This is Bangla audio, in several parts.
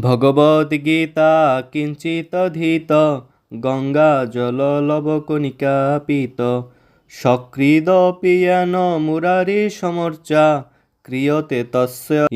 ভগবদ্গীতা কিঞ্চিতধীত গঙ্গা জললবকণিকা পীত। সক্রিদপি येन মুরারি সমর্চা, ক্রিয়তে তস্য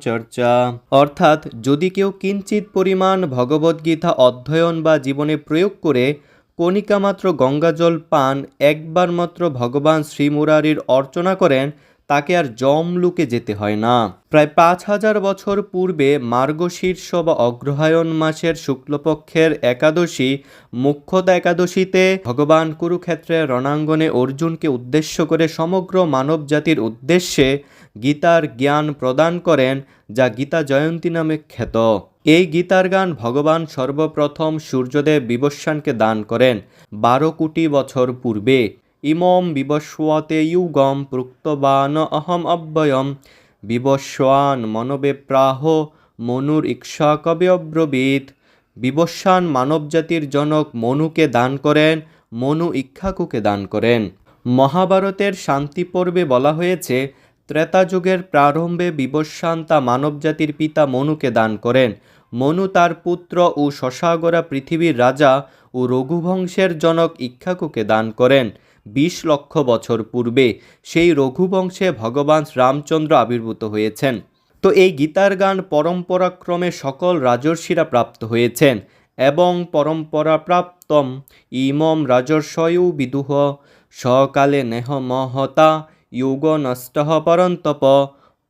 চর্চা। অর্থাৎ যদি কেউ কিঞ্চিত পরিমাণ ভগবদ্গীতা অধ্যয়ন বা জীবনে প্রয়োগ করে, কণিকা মাত্র গঙ্গাজল পান, একবার মাত্র ভগবান শ্রীমুরারির অর্চনা করেন তাকে আর জমলুকে যেতে হয় না। প্রায় পাঁচ হাজার বছর পূর্বে মার্গশীর্ষ বা অগ্রহায়ণ মাসের শুক্লপক্ষের একাদশী মুখ্যতা একাদশীতে ভগবান কুরুক্ষেত্রের রণাঙ্গনে অর্জুনকে উদ্দেশ্য করে সমগ্র মানব জাতির উদ্দেশ্যে গীতার জ্ঞান প্রদান করেন, যা গীতা জয়ন্তী নামে খ্যাত। এই গীতার গান ভগবান সর্বপ্রথম সূর্যদেব বিবস্বানকে দান করেন বারো কোটি বছর পূর্বে। ইমম বিবস্বতে ইউগম প্রুক্তবান অহম অব্যয়ম বিবস্বান মনবে প্রাহ মনুর ইক্ষা কবে অব্রবীত বিবস্বান মানবজাতির জনক মনুকে দান করেন, মনু ইক্ষাকুকে দান করেন। মহাভারতের শান্তি পর্বে বলা হয়েছে, ত্রেতা যুগের প্রারম্ভে বিবস্বান তা মানবজাতির পিতা মনুকে দান করেন। মনু তার পুত্র ও শশাগরা পৃথিবীর রাজা ও রঘুবংশের জনক ইক্ষাকুকে দান করেন। বিশ লক্ষ বছর পূর্বে সেই রঘুবংশে ভগবান রামচন্দ্র আবির্ভূত হয়েছেন। তো এই গীতার গান পরম্পরাক্রমে সকল রাজর্ষিরা প্রাপ্ত হয়েছেন এবং পরম্পরা প্রাপ্তম ইমম রাজর্ষয়ু বিদুহ। সকালে নেহ মহতা ইউগ নষ্ট পরন্তপ।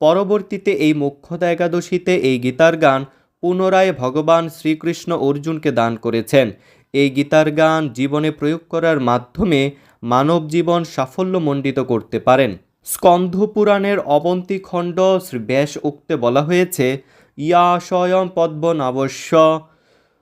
পরবর্তীতে এই মুখ্যতা একাদশীতে এই গীতার গান পুনরায় ভগবান শ্রীকৃষ্ণ অর্জুনকে দান করেছেন এই গীতার গান জীবনে প্রয়োগ করার মাধ্যমে মানব জীবন সাফল্যমণ্ডিত করতে পারেন। স্কন্ধ পুরাণের অবন্তী খণ্ড শ্রী ব্যাস উক্তে বলা হয়েছে, ইয়া স্বয়ং পদ্মনাবস্য,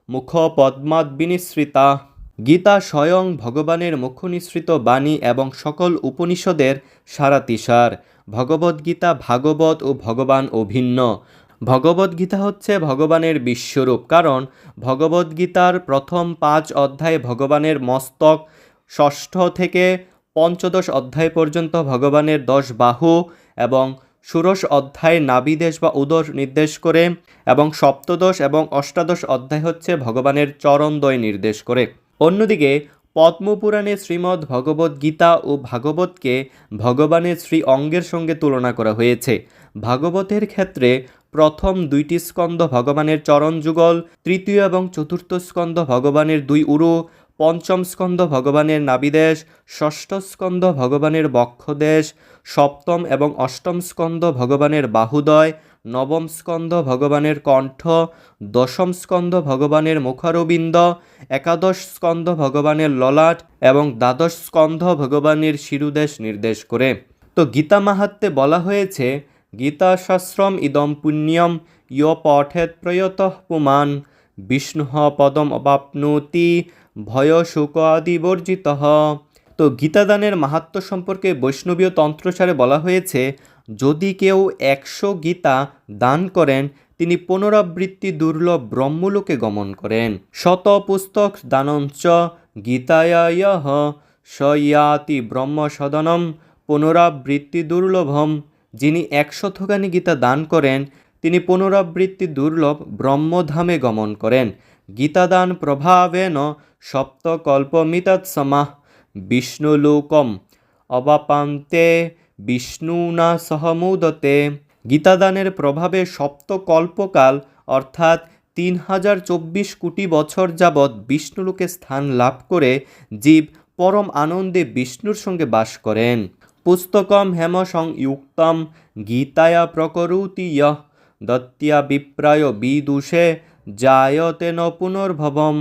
মুখ পদ্মাদ বিনিসৃতা। গীতা স্বয়ং ভগবানের মুখনিসৃত বাণী এবং সকল উপনিষদের সারাতিসার। ভগবদ্গীতা ভাগবত ও ভগবান অভিন্ন। ভগবদ্গীতা হচ্ছে ভগবানের বিশ্বরূপ। কারণ ভগবদ্গীতার প্রথম পাঁচ অধ্যায় ভগবানের মস্তক, ষষ্ঠ থেকে পঞ্চদশ অধ্যায় পর্যন্ত ভগবানের দশ বাহু এবং ষোড়শ অধ্যায় নাবিদেশ বা উদর নির্দেশ করে এবং সপ্তদশ এবং অষ্টাদশ অধ্যায় হচ্ছে ভগবানের চরণদ্বয় নির্দেশ করে। অন্যদিকে পদ্মপুরাণে শ্রীমদ্ ভগবদ্ গীতা ও ভাগবতকে ভগবানের শ্রী অঙ্গের সঙ্গে তুলনা করা হয়েছে। ভাগবতের ক্ষেত্রে প্রথম দুইটি স্কন্ধ ভগবানের চরণ যুগল, তৃতীয় এবং চতুর্থ স্কন্ধ ভগবানের দুই উরু, পঞ্চম স্কন্ধ ভগবানের নাবিদেশ, ষষ্ঠ স্কন্ধ ভগবানের বক্ষদেশ, সপ্তম এবং অষ্টম স্কন্ধ ভগবানের বাহুদয়, নবম স্কন্ধ ভগবানের কণ্ঠ, দশম স্কন্ধ ভগবানের মুখারবিন্দ, একাদশ স্কন্ধ ভগবানের ললাট এবং দ্বাদশ স্কন্ধ ভগবানের শিরুদেশ নির্দেশ করে। তো গীতা মাহাত্মে বলা হয়েছে গীতা শাস্ত্রম ইদম পুণ্যম, ইয় পঠেত প্রয়ত পুমান বিষ্ণু পদম অবাপ্নোতি, ভয় শোক আদি বর্জিত। তো গীতাদানের মাহাত্ম সম্পর্কে বৈষ্ণবীয় তন্ত্রসারে বলা হয়েছে, যদি কেউ একশো গীতা দান করেন, তিনি পুনরাবৃত্তি দুর্লভ ব্রহ্মলোকে গমন করেন। শত পুস্তক দানঞ্চ গীতায় সয়াতি ব্রহ্ম সদনম পুনরাবৃত্তি দুর্লভম। যিনি একশতখানি গীতা দান করেন, তিনি পুনরাবৃত্তি দুর্লভ ব্রহ্মধামে গমন করেন। গীতাদান প্রভাবেন সপ্তকল্পমিতৎসমাহ বিষ্ণুলোকম অবাপান্তে বিষ্ণুনা সহমুদতে গীতাদানের প্রভাবে সপ্তকল্পকাল, অর্থাৎ তিন হাজার চব্বিশ কোটি বছর যাবৎ বিষ্ণুলোকে স্থান লাভ করে জীব পরম আনন্দে বিষ্ণুর সঙ্গে বাস করেন। পুস্তকম হেম সংযুক্তম গীতায়া প্রকরুতি ইয়ঃ দত্তিয়া বিপ্রায় বিদুষে জায়তে ন পুনর্ভবম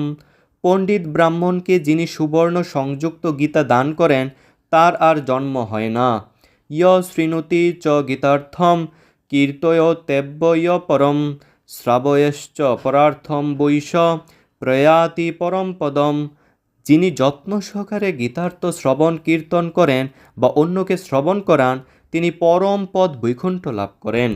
পণ্ডিত ব্রাহ্মণকে যিনি সুবর্ণ সংযুক্ত গীতা দান করেন তার আর জন্ম হয় না ইয় শৃণুতি চ গীতার্থম কীর্তয় তেব্য ইয় পরম শ্রাবয়শ্চ পরার্থম বৈশ প্রয়াতি পরম পদম যিনি যত্ন সহকারে গীতার্থ শ্রবণ কীর্তন করেন বা অন্যকে শ্রবণ করান, তিনি পরম পদ বৈকুণ্ঠ লাভ করেন।